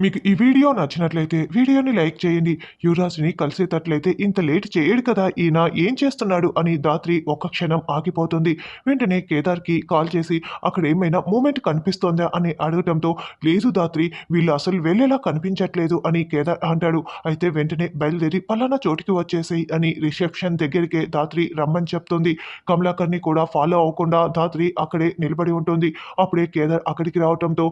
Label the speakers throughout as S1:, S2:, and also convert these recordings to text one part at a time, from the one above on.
S1: మీకు ఈ వీడియో నచ్చినట్లయితే వీడియోని లైక్ చేయండి. యువరాజ్ని కలిసేటట్లయితే ఇంత లేట్ చేయడు కదా ఈయన ఏం చేస్తున్నాడు అని దాత్రి ఒక్క క్షణం ఆగిపోతుంది. వెంటనే కేదార్కి కాల్ చేసి అక్కడ ఏమైనా మూమెంట్ కనిపిస్తోందా? అని అడగడంతో లేదు దాత్రి వీళ్ళు అసలు వెళ్ళేలా కనిపించట్లేదు అని కేదార్ అంటాడు. అయితే వెంటనే బయలుదేరి పలానా చోటికి వచ్చేసేయి అని రిసెప్షన్ దగ్గరికే దాత్రి రమ్మని చెప్తుంది. కమలాకర్ని కూడా ఫాలో అవ్వకుండా దాత్రి అక్కడే నిలబడి ఉంటుంది. అప్పుడే కేదార్ అక్కడికి రావడంతో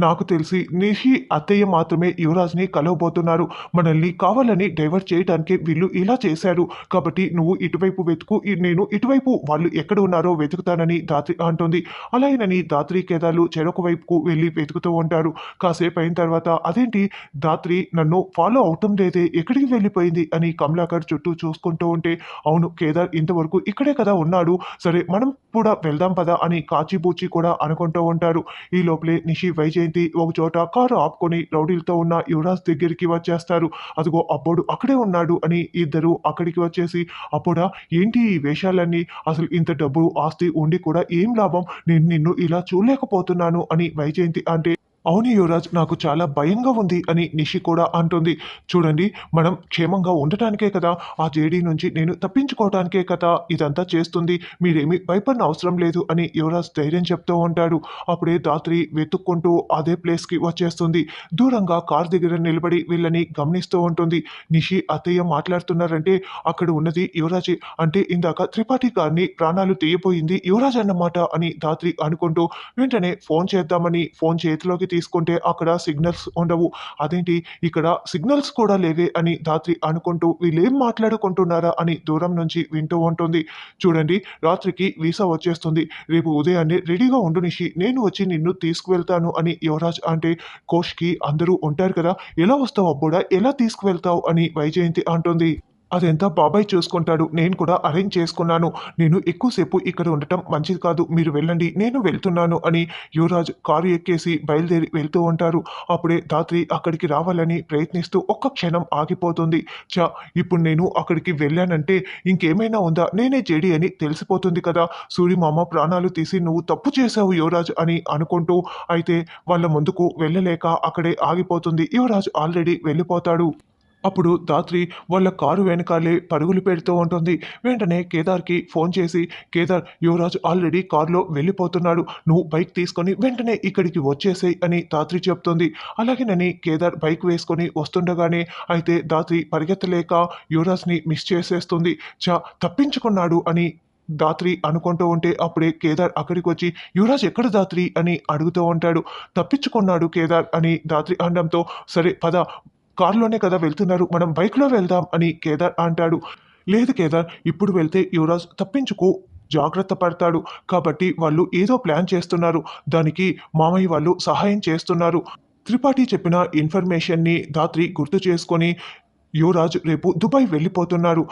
S1: నాకు తెలిసి నిషి అత్తయ్య మాత్రమే యువరాజ్ని కలవబోతున్నారు. మనల్ని కావాలని డైవర్ట్ చేయడానికి వీళ్ళు ఇలా చేశారు. కాబట్టి నువ్వు ఇటువైపు వెతుకు నేను ఇటువైపు. వాళ్ళు ఎక్కడ ఉన్నారో వెతుకుతానని దాత్రి అంటుంది. అలాగేనని దాత్రి కేదాలు చెరొక వైపుకు వెళ్ళి వెతుకుతూ ఉంటారు. కాసేపు అయిన తర్వాత అదేంటి దాత్రి నన్ను ఫాలో అవటం లేదే. ఎక్కడికి వెళ్ళిపోయింది? అని కమలాకర్ చుట్టూ చూసుకుంటూ ఉంటే అవును కేదార్ ఇంతవరకు ఇక్కడే కదా ఉన్నాడు. సరే మనం కూడా వెళ్దాం పదా అని కాచిబూచి కూడా అనుకుంటూ ఉంటారు. ఈ లోపలే నిషి వైజయంతి ఒక చోట కారు ఆపుకొని రౌడీలతో ఉన్న యువరాజ్ దగ్గరికి వచ్చేస్తారు. అదిగో అబ్బోడు అక్కడే ఉన్నాడు అని ఇద్దరు అక్కడికి వచ్చేసి అప్పుడా ఏంటి ఈ వేషాలన్నీ? అసలు ఇంత డబ్బు ఆస్తి ఉండి కూడా ఏం లాభం? నేను నిన్ను ఇలా చూడలేకపోతున్నాను అని వైజయంతి అంటే అవును యువరాజ్ నాకు చాలా భయంగా ఉంది అని నిషి కూడా అంటుంది. చూడండి మనం క్షేమంగా ఉండటానికే కదా ఆ జేడీ నుంచి నేను తప్పించుకోవటానికే కదా ఇదంతా చేస్తుంది మీరేమీ భయపడిన అవసరం లేదు అని యువరాజ్ ధైర్యం చెప్తూ ఉంటాడు. అప్పుడే దాత్రి వెతుక్కుంటూ అదే ప్లేస్కి వచ్చేస్తుంది. దూరంగా కార్ దగ్గర నిలబడి వీళ్ళని గమనిస్తూ ఉంటుంది. నిషి అత్తయ్య మాట్లాడుతున్నారంటే అక్కడ ఉన్నది యువరాజే. అంటే ఇందాక త్రిపాఠి గారిని ప్రాణాలు తీయపోయింది యువరాజ్ అన్నమాట అని దాత్రి అనుకుంటూ వెంటనే ఫోన్ చేద్దామని ఫోన్ చేతిలోకి తీసుకుంటే అక్కడ సిగ్నల్స్ ఉండవు. అదేంటి? ఇక్కడ సిగ్నల్స్ కూడా లేవే అని రాత్రి అనుకుంటూ వీళ్ళేం మాట్లాడుకుంటున్నారా అని దూరం నుంచి వింటూ ఉంటుంది. చూడండి రాత్రికి వీసా వచ్చేస్తుంది. రేపు ఉదయాన్నే రెడీగా ఉండు నిషి నేను వచ్చి నిన్ను తీసుకువెళ్తాను అని యువరాజ్ అంటే కోష్కి అందరూ ఉంటారు కదా ఎలా వస్తావు అబ్బోడా? ఎలా తీసుకువెళ్తావు? అని వైజయంతి అంటుంది. అదంతా బాబాయ్ చూసుకుంటాడు. నేను కూడా అరేంజ్ చేసుకున్నాను. నేను ఎక్కువసేపు ఇక్కడ ఉండటం మంచిది కాదు. మీరు వెళ్ళండి. నేను వెళ్తున్నాను అని యువరాజ్ కారు ఎక్కేసి బయలుదేరి వెళ్తూ ఉంటారు. అప్పుడే దాత్రి అక్కడికి రావాలని ప్రయత్నిస్తూ ఒక్క క్షణం ఆగిపోతుంది. చా ఇప్పుడు నేను అక్కడికి వెళ్ళానంటే ఇంకేమైనా ఉందా? నేనే జేడి అని తెలిసిపోతుంది కదా. సూర్యమామ ప్రాణాలు తీసి నువ్వు తప్పు చేశావు యువరాజ్ అని అనుకుంటూ అయితే వాళ్ళ ముందుకు వెళ్ళలేక అక్కడే ఆగిపోతుంది. యువరాజ్ ఆల్రెడీ వెళ్ళిపోతాడు. అప్పుడు దాత్రి వాళ్ళ కారు వెనకాలే పరుగులు పెడుతూ ఉంటుంది. వెంటనే కేదార్కి ఫోన్ చేసి కేదార్ యువరాజ్ ఆల్రెడీ కారులో వెళ్ళిపోతున్నాడు. నువ్వు బైక్ తీసుకొని వెంటనే ఇక్కడికి వచ్చేసేయ్ అని దాత్రి చెప్తుంది. అలాగేనని కేదార్ బైక్ వేసుకొని వస్తుండగానే అయితే దాత్రి పరిగెత్తలేక యువరాజ్ని మిస్ చేసేస్తుంది. చా తప్పించుకున్నాడు అని దాత్రి అనుకుంటూ ఉంటే అప్పుడే కేదార్ అక్కడికి వచ్చి యువరాజ్ ఎక్కడ దాత్రి? అని అడుగుతూ ఉంటాడు. తప్పించుకున్నాడు కేదార్ అని దాత్రి అనడంతో సరే పద కారులోనే కదా వెళ్తున్నారు. మనం బైక్లో వెళ్దాం అని కేదార్ అంటాడు. లేదు కేదార్ ఇప్పుడు వెళ్తే యువరాజ్ తప్పించుకో జాగ్రత్త పడతాడు. కాబట్టి వాళ్ళు ఏదో ప్లాన్ చేస్తున్నారు. దానికి మామయ్య వాళ్ళు సహాయం చేస్తున్నారు. త్రిపాఠి చెప్పిన ఇన్ఫర్మేషన్ని దాత్రి గుర్తు చేసుకొని యువరాజ్ రేపు దుబాయ్ వెళ్ళిపోతున్నారు.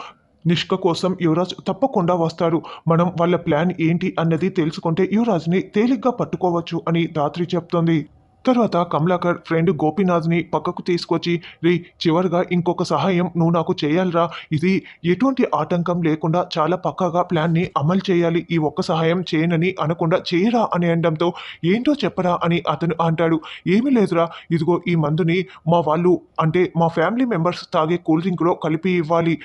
S1: నిష్క కోసం యువరాజ్ తప్పకుండా వస్తారు మనం వాళ్ళ ప్లాన్ ఏంటి అన్నది తెలుసుకుంటే యువరాజ్ని తేలిగ్గా పట్టుకోవచ్చు అని దాత్రి చెప్తుంది. తర్వాత కమలాకర్ ఫ్రెండ్ గోపీనాథ్ని పక్కకు తీసుకొచ్చి రే చివరిగా ఇంకొక సహాయం నువ్వు నాకు చేయాలిరా. ఇది ఎటువంటి ఆటంకం లేకుండా చాలా పక్కాగా ప్లాన్ని అమలు చేయాలి. ఈ ఒక్క సహాయం చేయనని అనకుండా చేయరా అని అనడంతో ఏంటో చెప్పరా అని అతను అంటాడు. ఏమీ లేదురా. ఇదిగో ఈ మందుని మా వాళ్ళు అంటే మా ఫ్యామిలీ మెంబర్స్ తాగే కూల్ డ్రింక్లో కలిపి ఇవ్వాలి.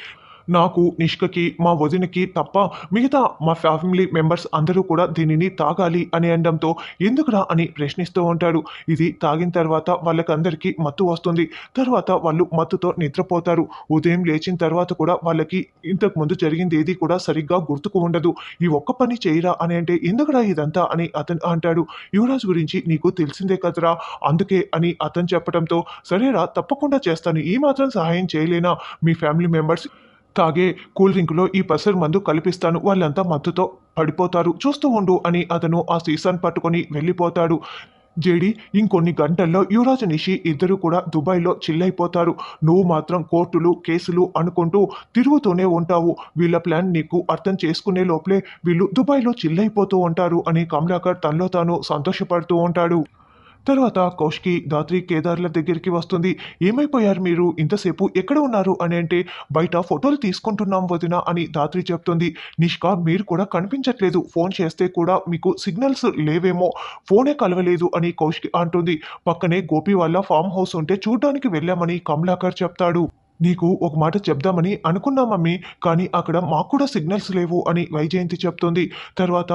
S1: నాకు నిష్కకి మా వదినకి తప్ప మిగతా మా ఫ్యామిలీ మెంబర్స్ అందరూ కూడా దీనిని తాగాలి అని అనడంతో ఎందుకురా అని ప్రశ్నిస్తూ ఉంటాడు. ఇది తాగిన తర్వాత వాళ్ళకందరికీ మత్తు వస్తుంది. తర్వాత వాళ్ళు మత్తుతో నిద్రపోతారు. ఉదయం లేచిన తర్వాత కూడా వాళ్ళకి ఇంతకు ముందు జరిగింది ఏది కూడా సరిగ్గా గుర్తుకు ఉండదు. ఈ ఒక్క పని చేయరా అని అంటే ఎందుకురా ఇదంతా అని అతను అంటాడు. యువరాజ్ గురించి నీకు తెలిసిందే కదరా. అందుకే అని అతను చెప్పడంతో సరేరా తప్పకుండా చేస్తాను. ఈ మాత్రం సహాయం చేయలేనా? మీ ఫ్యామిలీ మెంబర్స్ తాగే కూల్ డ్రింక్లో ఈ పసరు మందు కల్పిస్తాను. వాళ్ళంతా మత్తుతో పడిపోతారు. చూస్తూ ఉండు అని అతను ఆ సీసాను పట్టుకొని వెళ్ళిపోతాడు. జేడి ఇంకొన్ని గంటల్లో యువరాజ్ నిషి ఇద్దరు కూడా దుబాయ్లో చిల్లైపోతారు. నువ్వు మాత్రం కోర్టులు కేసులు అనుకుంటూ తిరుగుతూనే ఉంటావు. వీళ్ళ ప్లాన్ నీకు అర్థం చేసుకునే లోపలే వీళ్ళు దుబాయ్లో చిల్లైపోతూ ఉంటారు అని కమలాకర్ తనలో తాను సంతోషపడుతూ ఉంటాడు. తర్వాత కౌష్కి దాత్రి కేదార్ల దగ్గరికి వస్తుంది. ఏమైపోయారు మీరు? ఇంతసేపు ఎక్కడ ఉన్నారు అని అంటే బయట ఫోటోలు తీసుకుంటున్నాం వదిన అని దాత్రి చెప్తుంది. నిష్కా మీరు కూడా కనిపించట్లేదు. ఫోన్ చేస్తే కూడా మీకు సిగ్నల్స్ లేవేమో. ఫోనే కలవలేదు అని కౌష్కి అంటుంది. పక్కనే గోపి వాళ్ళ ఫామ్ హౌస్ ఉంటే చూడ్డానికి వెళ్ళామని కమలాకర్ చెప్తాడు. నీకు ఒక మాట చెప్దామని అనుకున్నా మమ్మీ. కానీ అక్కడ మాకు కూడా సిగ్నల్స్ లేవు అని వైజయంతి చెప్తుంది. తర్వాత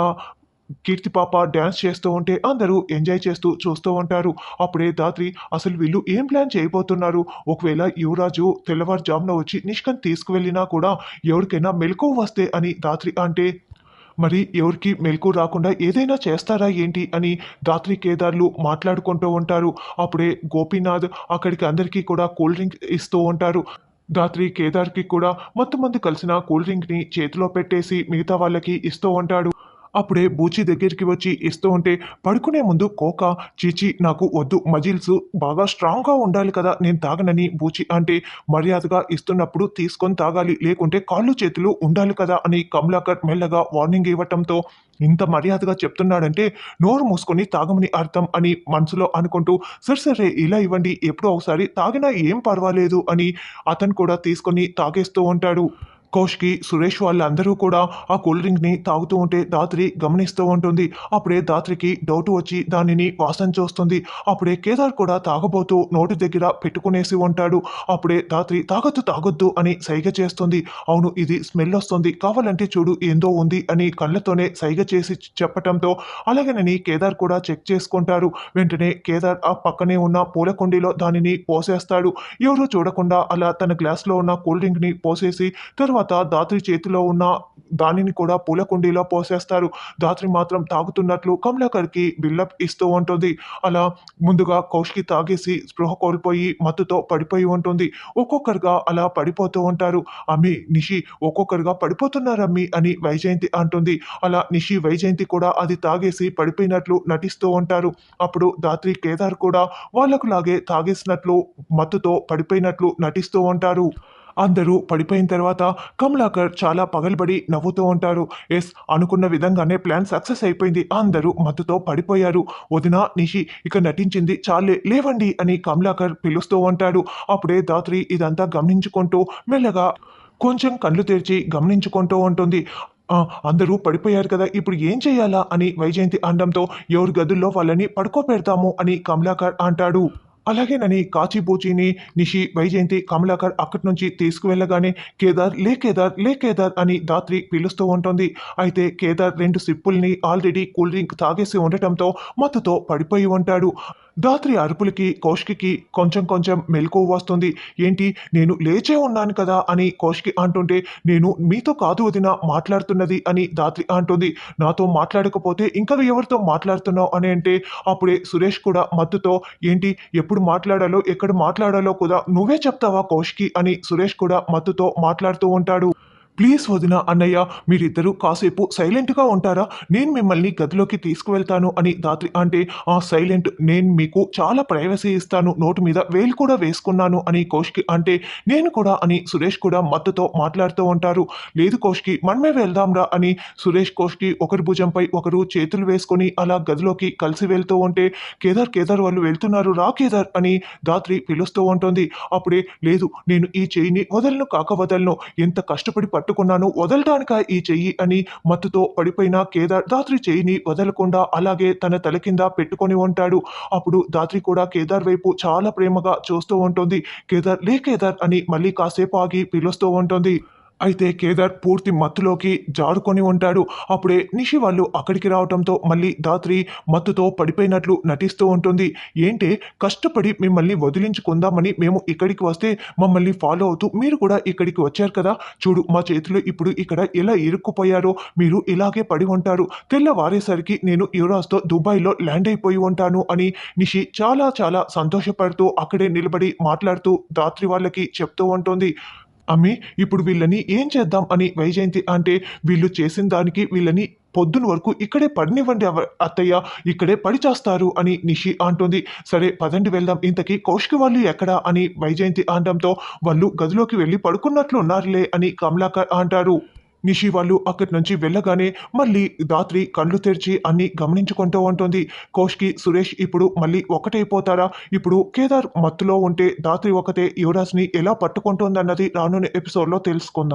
S1: కీర్తి పాప డ్యాన్స్ చేస్తూ ఉంటే అందరూ ఎంజాయ్ చేస్తూ చూస్తూ ఉంటారు. అప్పుడే దాత్రి అసలు వీళ్ళు ఏం ప్లాన్ చేయబోతున్నారు? ఒకవేళ యువరాజు తెల్లవారుజామున వచ్చి నిష్కన్ తీసుకువెళ్ళినా కూడా ఎవరికైనా మెలకు వస్తే అని దాత్రి అంటే మరి ఎవరికి మెలకు రాకుండా ఏదైనా చేస్తారా ఏంటి? అని దాత్రి కేదార్లు మాట్లాడుకుంటూ ఉంటారు. అప్పుడే గోపీనాథ్ అక్కడికి అందరికీ కూడా కూల్ డ్రింక్ ఇస్తూ ఉంటారు. దాత్రి కేదార్కి కూడా మొత్తం మంది కలిసిన కూల్ డ్రింక్ని చేతిలో పెట్టేసి మిగతా వాళ్ళకి ఇస్తూ ఉంటాడు. అప్పుడే బూచి దగ్గరికి వచ్చి ఇస్తూ ఉంటే పడుకునే ముందు కోక చీచి నాకు వద్దు మజిల్స్ బాగా స్ట్రాంగ్గా ఉండాలి కదా నేను తాగనని బూచి అంటే మర్యాదగా ఇస్తున్నప్పుడు తీసుకొని తాగాలి లేకుంటే కాళ్ళు చేతులు ఉండాలి కదా అని కమలాకర్ మెల్లగా వార్నింగ్ ఇవ్వటంతో ఇంత మర్యాదగా చెప్తున్నాడంటే నోరు మూసుకొని తాగమని అర్థం అని మనసులో అనుకుంటూ సరే సరే ఇలా ఇవ్వండి ఎప్పుడో ఒకసారి తాగినా ఏం పర్వాలేదు అని అతను కూడా తీసుకొని తాగేస్తూ ఉంటాడు. కోష్కి సురేష్ వాళ్ళందరూ కూడా ఆ కూల్ డ్రింక్ని తాగుతూ ఉంటే దాత్రి గమనిస్తూ ఉంటుంది. అప్పుడే దాత్రికి డౌట్ వచ్చి దానిని వాసన చూస్తుంది. అప్పుడే కేదార్ కూడా తాగబోతూ నోటి దగ్గర పెట్టుకునేసి ఉంటాడు. అప్పుడే దాత్రి తాగొద్దు తాగొద్దు అని సైగ చేస్తుంది. అవును ఇది స్మెల్ వస్తుంది. కావాలంటే చూడు ఏందో ఉంది అని కళ్ళతోనే సైగ చేసి చెప్పటంతో అలాగేనని కేదార్ కూడా చెక్ చేసుకుంటారు. వెంటనే కేదార్ ఆ పక్కనే ఉన్న పూల కుండీలో దానిని పోసేస్తాడు. ఎవరూ చూడకుండా అలా తన గ్లాస్లో ఉన్న కూల్ డ్రింక్ని పోసేసి తర్వాత దాత్రి చేతిలో ఉన్న దానిని కూడా పూల కుండీలో పోసేస్తారు. దాత్రి మాత్రం తాగుతున్నట్లు కమలాకర్కి బిల్డప్ ఇస్తూ ఉంటుంది. అలా ముందుగా కౌష్కి తాగేసి స్పృహ కోల్పోయి మత్తుతో పడిపోయి ఉంటుంది. ఒక్కొక్కరుగా అలా పడిపోతూ ఉంటారు. అమ్మి నిషి ఒక్కొక్కరుగా పడిపోతున్నారమ్మి అని వైజయంతి అంటుంది. అలా నిషి వైజయంతి కూడా అది తాగేసి పడిపోయినట్లు నటిస్తూ ఉంటారు. అప్పుడు దాత్రి కేదార్ కూడా వాళ్ళకు లాగే తాగేసినట్లు మత్తుతో పడిపోయినట్లు నటిస్తూ ఉంటారు. అందరూ పడిపోయిన తర్వాత కమలాకర్ చాలా పగలబడి నవ్వుతూ ఉంటారు ఎస్ అనుకున్న విధంగానే ప్లాన్ సక్సెస్ అయిపోయింది. అందరూ మత్తుతో పడిపోయారు. వదిన నిషి ఇక నటించింది చాలే లేవండి అని కమలాకర్ పిలుస్తూ ఉంటాడు. అప్పుడే దాత్రి ఇదంతా గమనించుకుంటూ మెల్లగా కొంచెం కళ్ళు తెరిచి గమనించుకుంటూ ఉంటుంది. అందరూ పడిపోయారు కదా ఇప్పుడు ఏం చేయాలా? అని వైజయంతి అనడంతో ఎవరి గదుల్లో వాళ్ళని పడుకోబెడతాము అని కమలాకర్ అంటాడు. అలాగేనని కాచిబూచిని నిషి వైజయంతి కమలాకర్ అక్కడి నుంచి తీసుకువెళ్ళగానే కేదార్ లే కేదార్ లే కేదార్ అని దాత్రి పిలుస్తూ ఉంటుంది. అయితే కేదార్ రెండు సిప్పుల్ని ఆల్రెడీ కూల్ డ్రింక్ తాగేసి ఉండటంతో మత్తుతో పడిపోయి ఉంటాడు. దాత్రి అరుపులకి కౌశికి కొంచెం కొంచెం మెలకు వస్తుంది. ఏంటి? నేను లేచే ఉన్నాను కదా అని కౌశికి అంటుంటే నేను మీతో కాదు వదిన మాట్లాడుతున్నది అని దాత్రి అంటుంది. నాతో మాట్లాడకపోతే ఇంకా ఎవరితో మాట్లాడుతున్నావు అని అంటే అప్పుడే సురేష్ కూడా మత్తుతో ఏంటి? ఎప్పుడు మాట్లాడాలో ఎక్కడ మాట్లాడాలో కూడా నువ్వే చెప్తావా కౌశికి అని సురేష్ కూడా మత్తుతో మాట్లాడుతూ ఉంటాడు. ప్లీజ్ వదిన అన్నయ్య మీరిద్దరూ కాసేపు సైలెంట్గా ఉంటారా? నేను మిమ్మల్ని గదిలోకి తీసుకువెళ్తాను అని దాత్రి అంటే ఆ సైలెంట్ నేను మీకు చాలా ప్రైవసీ ఇస్తాను నోటు మీద వేలు కూడా వేసుకున్నాను అని కోష్కి అంటే నేను కూడా అని సురేష్ కూడా మత్తుతో మాట్లాడుతూ ఉంటారు. లేదు కోష్కి మనమే వెళ్దాంరా అని సురేష్ కోష్కి ఒకరి భుజంపై ఒకరు చేతులు వేసుకొని అలా గదిలోకి కలిసి వెళ్తూ ఉంటే కేదార్ కేదార్ వాళ్ళు వెళ్తున్నారు రా కేదార్ అని దాత్రి పిలుస్తూ ఉంటుంది. అప్పుడే లేదు నేను ఈ చేయిని వదలను కాక వదలను ఎంత కష్టపడి పట్టుకున్నాను వదలటానిక ఈ చెయ్యి అని మత్తుతో పడిపోయిన కేదార్ దాత్రి చెయ్యిని వదలకుండా అలాగే తన తల కింద పెట్టుకొని ఉంటాడు. అప్పుడు దాత్రి కూడా కేదార్ వైపు చాలా ప్రేమగా చూస్తూ ఉంటుంది. కేదార్ లే కేదార్ అని మళ్ళీ కాసేపు ఆగి పిలుస్తూ ఉంటుంది. అయితే కేదార్ పూర్తి మత్తులోకి జారుకొని ఉంటాడు. అప్పుడే నిషి వాళ్ళు అక్కడికి రావడంతో మళ్ళీ దాత్రి మత్తుతో పడిపోయినట్లు నటిస్తూ ఉంటుంది. ఏంటే కష్టపడి మిమ్మల్ని వదిలించుకుందామని మేము ఇక్కడికి వస్తే మమ్మల్ని ఫాలో అవుతూ మీరు కూడా ఇక్కడికి వచ్చారు కదా. చూడు మా చేతిలో ఇప్పుడు ఇక్కడ ఎలా ఇరుక్కుపోయారో మీరు ఇలాగే పడి ఉంటారు. తెల్లవారేసరికి నేను యువరాజ్తో దుబాయ్లో ల్యాండ్ అయిపోయి ఉంటాను అని నిషి చాలా చాలా సంతోషపడుతూ అక్కడే నిలబడి మాట్లాడుతూ దాత్రి వాళ్ళకి చెప్తూ ఉంటుంది. అమ్మి ఇప్పుడు వీళ్ళని ఏం చేద్దాం అని వైజయంతి అంటే వీళ్ళు చేసిన దానికి వీళ్ళని పొద్దున వరకు ఇక్కడే పడినివ్వండి అత్తయ్య ఇక్కడే పడి చేస్తారు అని నిషి అంటుంది. సరే పదండి వెళ్దాం. ఇంతకీ కౌశిక వాళ్ళు ఎక్కడా అని వైజయంతి అనడంతో వాళ్ళు గదిలోకి వెళ్ళి పడుకున్నట్లు ఉన్నారులే అని కమలాకర్ అంటారు. నిషి వాళ్ళు అక్కడి నుంచి వెళ్ళగానే మళ్ళీ దాత్రి కళ్ళు తెరిచి అన్ని గమనించుకుంటూ ఉంటుంది. కోష్కి సురేష్ ఇప్పుడు మళ్ళీ ఒకటైపోతారా? ఇప్పుడు కేదార్ మత్తులో ఉంటే దాత్రి ఒకతే యువరాజ్ని ఎలా పట్టుకుంటుందన్నది రానున్న ఎపిసోడ్లో తెలుసుకుందాం.